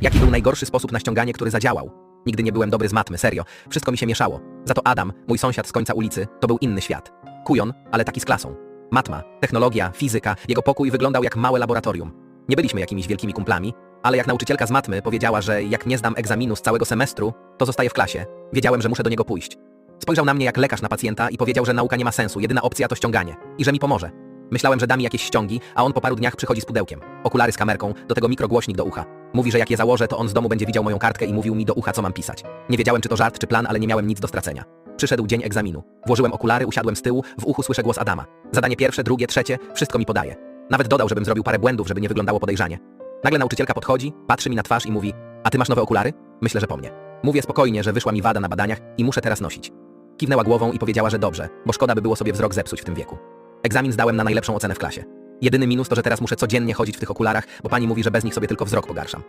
Jaki był najgorszy sposób na ściąganie, który zadziałał? Nigdy nie byłem dobry z matmy, serio. Wszystko mi się mieszało. Za to Adam, mój sąsiad z końca ulicy, to był inny świat. Kujon, ale taki z klasą. Matma, technologia, fizyka, jego pokój wyglądał jak małe laboratorium. Nie byliśmy jakimiś wielkimi kumplami, ale jak nauczycielka z matmy powiedziała, że jak nie zdam egzaminu z całego semestru, to zostaję w klasie, wiedziałem, że muszę do niego pójść. Spojrzał na mnie jak lekarz na pacjenta i powiedział, że nauka nie ma sensu, jedyna opcja to ściąganie i że mi pomoże. Myślałem, że da mi jakieś ściągi, a on po paru dniach przychodzi z pudełkiem. Okulary z kamerką, do tego mikrogłośnik do ucha. Mówi, że jak je założę, to on z domu będzie widział moją kartkę i mówił mi do ucha, co mam pisać. Nie wiedziałem, czy to żart, czy plan, ale nie miałem nic do stracenia. Przyszedł dzień egzaminu. Włożyłem okulary, usiadłem z tyłu, w uchu słyszę głos Adama. Zadanie pierwsze, drugie, trzecie, wszystko mi podaje. Nawet dodał, żebym zrobił parę błędów, żeby nie wyglądało podejrzanie. Nagle nauczycielka podchodzi, patrzy mi na twarz i mówi: A ty masz nowe okulary? Myślę, że po mnie. Mówię spokojnie, że wyszła mi wada na badaniach i muszę teraz nosić. Kiwnęła głową i powiedziała, że dobrze, bo szkoda by było sobie wzrok zepsuć w tym wieku. Egzamin zdałem na najlepszą ocenę w klasie. Jedyny minus to, że teraz muszę codziennie chodzić w tych okularach, bo pani mówi, że bez nich sobie tylko wzrok pogarszam.